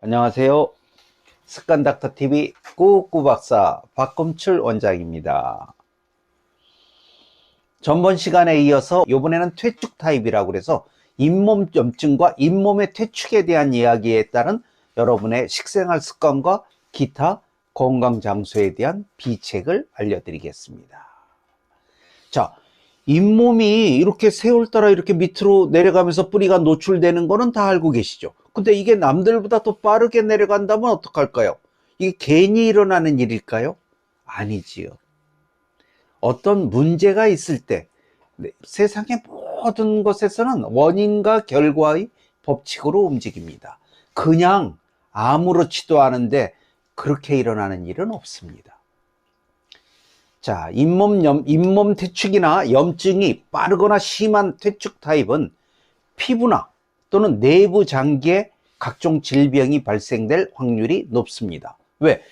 안녕하세요. 습관닥터TV 꾸꾸박사 박금출 원장입니다. 전번 시간에 이어서 이번에는 퇴축 타입이라고 그래서 잇몸 염증과 잇몸의 퇴축에 대한 이야기에 따른 여러분의 식생활 습관과 기타 건강 장소에 대한 비책을 알려드리겠습니다. 자, 잇몸이 이렇게 세월 따라 이렇게 밑으로 내려가면서 뿌리가 노출되는 거는 다 알고 계시죠? 근데 이게 남들보다 더 빠르게 내려간다면 어떡할까요? 이게 괜히 일어나는 일일까요? 아니지요. 어떤 문제가 있을 때 네, 세상의 모든 것에서는 원인과 결과의 법칙으로 움직입니다. 그냥 아무렇지도 않은데 그렇게 일어나는 일은 없습니다. 자, 잇몸 염, 잇몸 퇴축이나 염증이 빠르거나 심한 퇴축 타입은 피부나 또는 내부 장기에 각종 질병이 발생될 확률이 높습니다. 왜?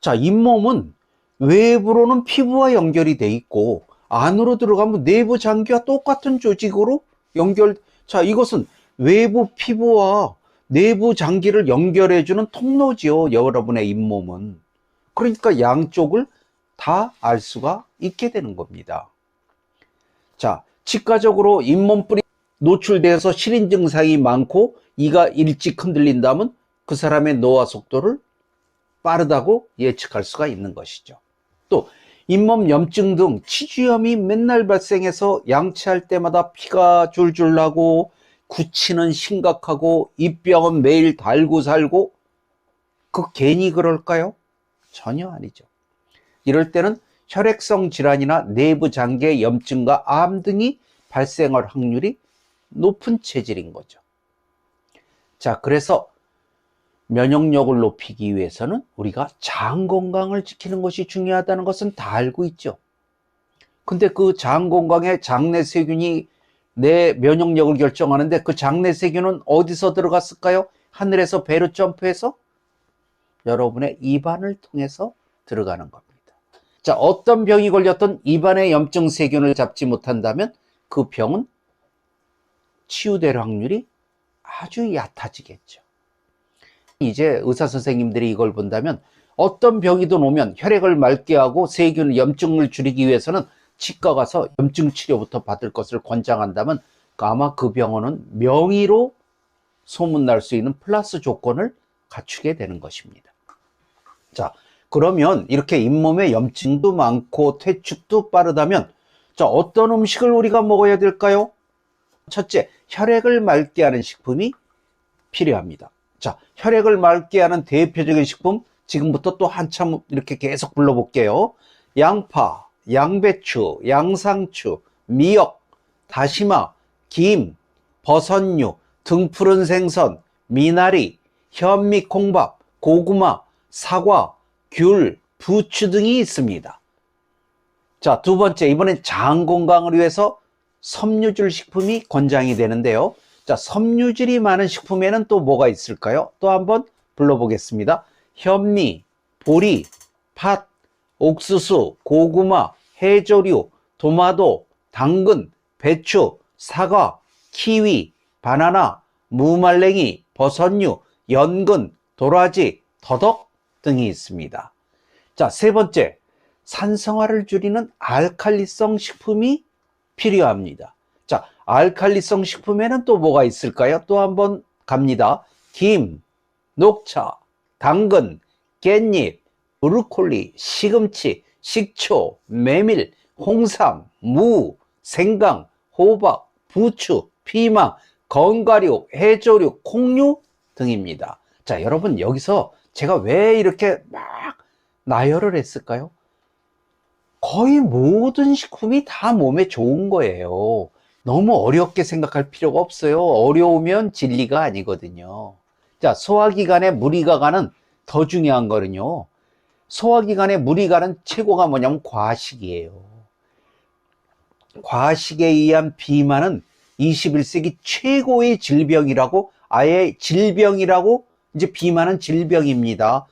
자, 잇몸은 외부로는 피부와 연결이 돼 있고 안으로 들어가면 내부 장기와 똑같은 조직으로 연결. 자, 이것은 외부 피부와 내부 장기를 연결해 주는 통로지요. 여러분의 잇몸은. 그러니까 양쪽을 다 알 수가 있게 되는 겁니다. 자, 직가적으로 잇몸 뿌리 노출돼서 실인 증상이 많고 이가 일찍 흔들린다면 그 사람의 노화 속도를 빠르다고 예측할 수가 있는 것이죠. 또 잇몸 염증 등 치주염이 맨날 발생해서 양치할 때마다 피가 줄줄 나고 구치는 심각하고 입병은 매일 달고 살고 그 괜히 그럴까요? 전혀 아니죠. 이럴 때는 혈액성 질환이나 내부 장기의 염증과 암 등이 발생할 확률이 높은 체질인 거죠. 자, 그래서 면역력을 높이기 위해서는 우리가 장 건강을 지키는 것이 중요하다는 것은 다 알고 있죠. 근데 그 장 건강에 장내 세균이 내 면역력을 결정하는데 그 장내 세균은 어디서 들어갔을까요? 하늘에서 배로 점프해서 여러분의 입안을 통해서 들어가는 겁니다. 자, 어떤 병이 걸렸던 입안의 염증 세균을 잡지 못한다면 그 병은 치유될 확률이 아주 얕아지겠죠. 이제 의사 선생님들이 이걸 본다면 어떤 병이든 오면 혈액을 맑게 하고 세균 염증을 줄이기 위해서는 치과 가서 염증 치료부터 받을 것을 권장한다면 아마 그 병원은 명의로 소문날 수 있는 플러스 조건을 갖추게 되는 것입니다. 자, 그러면 이렇게 잇몸에 염증도 많고 퇴축도 빠르다면 자, 어떤 음식을 우리가 먹어야 될까요? 첫째, 혈액을 맑게 하는 식품이 필요합니다. 자, 혈액을 맑게 하는 대표적인 식품 지금부터 또 한참 이렇게 계속 불러볼게요. 양파, 양배추, 양상추, 미역, 다시마, 김, 버섯류, 등푸른 생선, 미나리, 현미 콩밥, 고구마, 사과, 귤, 부추 등이 있습니다. 자, 두 번째, 이번엔 장 건강을 위해서 섬유질 식품이 권장이 되는데요. 자, 섬유질이 많은 식품에는 또 뭐가 있을까요? 또 한번 불러보겠습니다. 현미, 보리, 팥, 옥수수, 고구마, 해조류, 도마도, 당근, 배추, 사과, 키위, 바나나, 무말랭이, 버섯류, 연근, 도라지, 더덕 등이 있습니다. 자, 세 번째, 산성화를 줄이는 알칼리성 식품이 필요합니다. 자, 알칼리성 식품에는 또 뭐가 있을까요? 또 한번 갑니다. 김, 녹차, 당근, 깻잎, 브루콜리, 시금치, 식초, 메밀, 홍삼, 무, 생강, 호박, 부추, 피망, 건과류, 해조류, 콩류 등입니다. 자, 여러분 여기서 제가 왜 이렇게 막 나열을 했을까요? 거의 모든 식품이 다 몸에 좋은 거예요. 너무 어렵게 생각할 필요가 없어요. 어려우면 진리가 아니거든요. 자, 소화기관에 무리가 가는 더 중요한 거는요. 소화기관에 무리 가는 최고가 뭐냐면 과식이에요. 과식에 의한 비만은 21세기 최고의 질병이라고 아예 질병이라고 이제 비만은 질병입니다.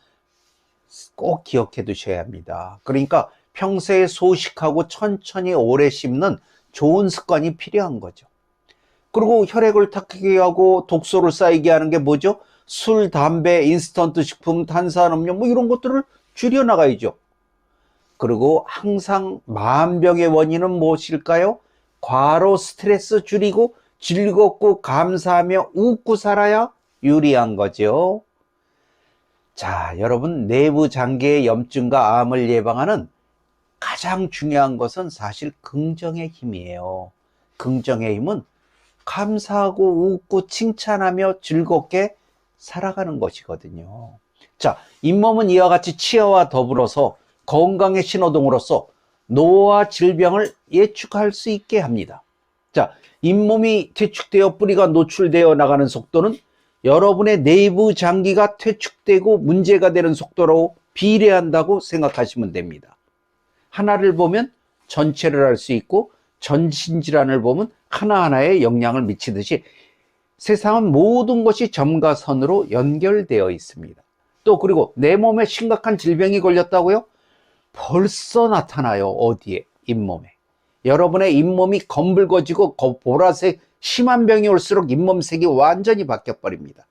꼭 기억해 두셔야 합니다. 그러니까 평소에 소식하고 천천히 오래 씹는 좋은 습관이 필요한 거죠. 그리고 혈액을 탁하게 하고 독소를 쌓이게 하는 게 뭐죠? 술, 담배, 인스턴트 식품, 탄산음료 뭐 이런 것들을 줄여 나가야죠. 그리고 항상 만병의 원인은 무엇일까요? 과로 스트레스 줄이고 즐겁고 감사하며 웃고 살아야 유리한 거죠. 자, 여러분 내부 장기의 염증과 암을 예방하는 가장 중요한 것은 사실 긍정의 힘이에요. 긍정의 힘은 감사하고 웃고 칭찬하며 즐겁게 살아가는 것이거든요. 자, 잇몸은 이와 같이 치아와 더불어서 건강의 신호등으로서 노화 질병을 예측할 수 있게 합니다. 자, 잇몸이 퇴축되어 뿌리가 노출되어 나가는 속도는 여러분의 내부 장기가 퇴축되고 문제가 되는 속도로 비례한다고 생각하시면 됩니다. 하나를 보면 전체를 알 수 있고 전신질환을 보면 하나하나에 영향을 미치듯이 세상은 모든 것이 점과 선으로 연결되어 있습니다. 또 그리고 내 몸에 심각한 질병이 걸렸다고요? 벌써 나타나요. 어디에? 잇몸에. 여러분의 잇몸이 검붉어지고 거- 보라색 심한 병이 올수록 잇몸색이 완전히 바뀌어 버립니다.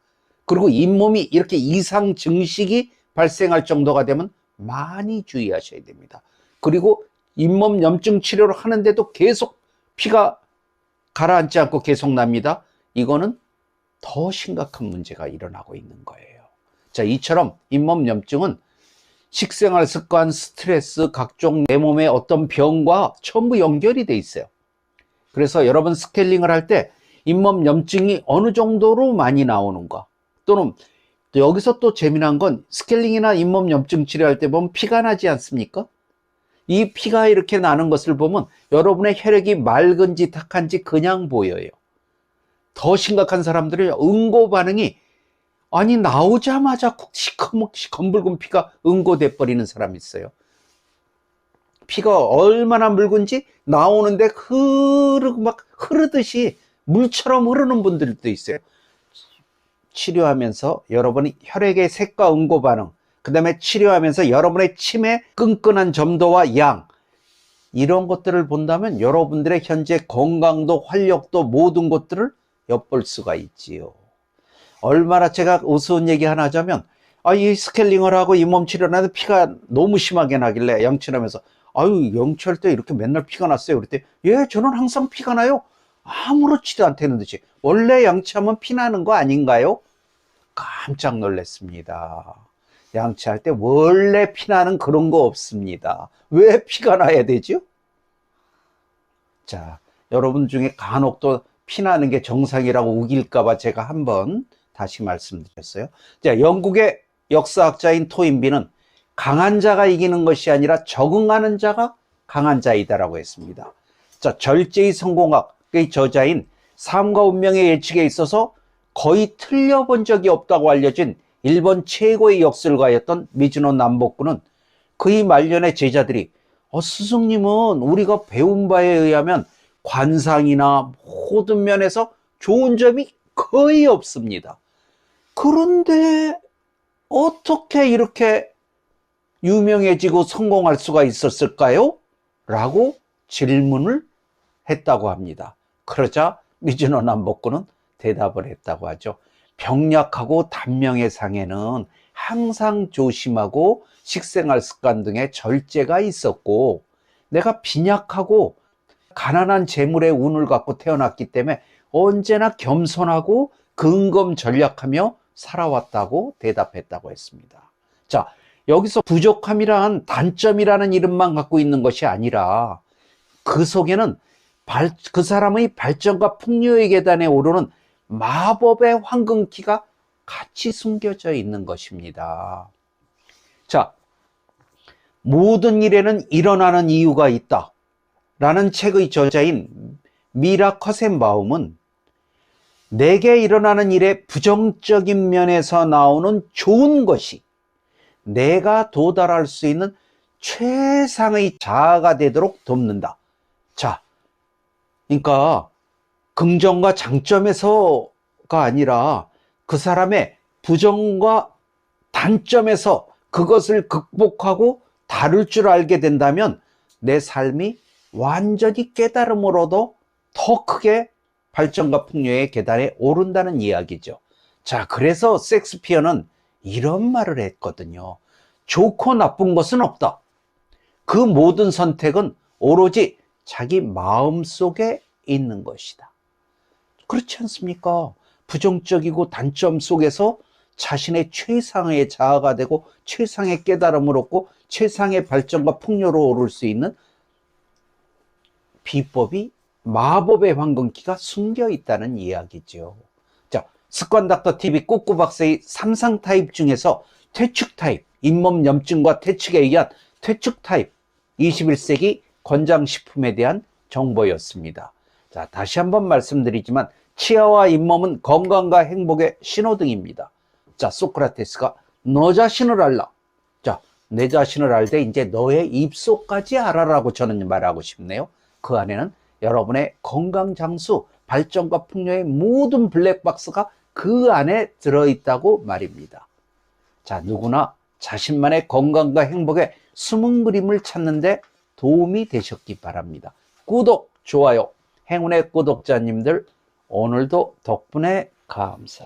그리고 잇몸이 이렇게 이상 증식이 발생할 정도가 되면 많이 주의하셔야 됩니다. 그리고 잇몸 염증 치료를 하는데도 계속 피가 가라앉지 않고 계속 납니다. 이거는 더 심각한 문제가 일어나고 있는 거예요. 자, 이처럼 잇몸 염증은 식생활 습관, 스트레스, 각종 내 몸의 어떤 병과 전부 연결이 돼 있어요. 그래서 여러분 스케일링을 할 때 잇몸 염증이 어느 정도로 많이 나오는가 또는 또 여기서 또 재미난 건 스케일링이나 잇몸 염증 치료할 때 보면 피가 나지 않습니까? 이 피가 이렇게 나는 것을 보면 여러분의 혈액이 맑은지 탁한지 그냥 보여요. 더 심각한 사람들은 응고 반응이 아니 나오자마자 콕 시커멓 검붉은 피가 응고돼 버리는 사람이 있어요. 피가 얼마나 묽은지 나오는데 흐르고 막 흐르듯이 물처럼 흐르는 분들도 있어요. 치료하면서 여러분이 혈액의 색과 응고 반응, 그 다음에 치료하면서 여러분의 침의 끈끈한 점도와 양, 이런 것들을 본다면 여러분들의 현재 건강도 활력도 모든 것들을 엿볼 수가 있지요. 얼마나 제가 우스운 얘기 하나 하자면, 아, 이 스케일링을 하고 이몸 치료를 하는데 피가 너무 심하게 나길래 양치하면서, 아유, 영치할 때 이렇게 맨날 피가 났어요. 그랬더니, 예, 저는 항상 피가 나요. 아무렇지도 않다는 듯이. 원래 양치하면 피 나는 거 아닌가요? 깜짝 놀랐습니다. 양치할 때 원래 피나는 그런 거 없습니다. 왜 피가 나야 되죠? 자, 여러분 중에 간혹 또 피나는 게 정상이라고 우길까봐 제가 한번 다시 말씀드렸어요. 자, 영국의 역사학자인 토인비는 강한 자가 이기는 것이 아니라 적응하는 자가 강한 자이다라고 했습니다. 자, 절제의 성공학의 저자인 삶과 운명의 예측에 있어서 거의 틀려본 적이 없다고 알려진 일본 최고의 역술가였던 미즈노 남복구는 그의 말년의 제자들이 어, 스승님은 우리가 배운 바에 의하면 관상이나 모든 면에서 좋은 점이 거의 없습니다. 그런데 어떻게 이렇게 유명해지고 성공할 수가 있었을까요? 라고 질문을 했다고 합니다. 그러자 미즈노 남복구는 대답을 했다고 하죠. 병약하고 단명의 상에는 항상 조심하고 식생활 습관 등의 절제가 있었고 내가 빈약하고 가난한 재물의 운을 갖고 태어났기 때문에 언제나 겸손하고 근검 전략하며 살아왔다고 대답했다고 했습니다. 자, 여기서 부족함이란 단점이라는 이름만 갖고 있는 것이 아니라 그 속에는 발, 그 사람의 발전과 풍요의 계단에 오르는 마법의 황금키가 같이 숨겨져 있는 것입니다. 자, 모든 일에는 일어나는 이유가 있다. 라는 책의 저자인 미라 커센바움은 내게 일어나는 일의 부정적인 면에서 나오는 좋은 것이 내가 도달할 수 있는 최상의 자아가 되도록 돕는다. 자, 그러니까 긍정과 장점에서가 아니라 그 사람의 부정과 단점에서 그것을 극복하고 다룰 줄 알게 된다면 내 삶이 완전히 깨달음으로도 더 크게 발전과 풍요의 계단에 오른다는 이야기죠. 자, 그래서 섹스피어는 이런 말을 했거든요. 좋고 나쁜 것은 없다. 그 모든 선택은 오로지 자기 마음 속에 있는 것이다. 그렇지 않습니까? 부정적이고 단점 속에서 자신의 최상의 자아가 되고 최상의 깨달음을 얻고 최상의 발전과 풍요로 오를 수 있는 비법이 마법의 황금기가 숨겨 있다는 이야기죠. 자, 습관 닥터 TV 꼬꼬 박사의 삼상 타입 중에서 퇴축 타입, 잇몸 염증과 퇴축에 의한 퇴축 타입 21세기 건강식품에 대한 정보였습니다. 자, 다시 한번 말씀드리지만 치아와 잇몸은 건강과 행복의 신호등입니다. 자, 소크라테스가 너 자신을 알라. 자, 내 자신을 알되 이제 너의 입속까지 알아라고 저는 말하고 싶네요. 그 안에는 여러분의 건강 장수, 발전과 풍요의 모든 블랙박스가 그 안에 들어있다고 말입니다. 자, 누구나 자신만의 건강과 행복의 숨은 그림을 찾는데 도움이 되셨기 바랍니다. 구독, 좋아요, 행운의 구독자님들, 오늘도 덕분에 감사.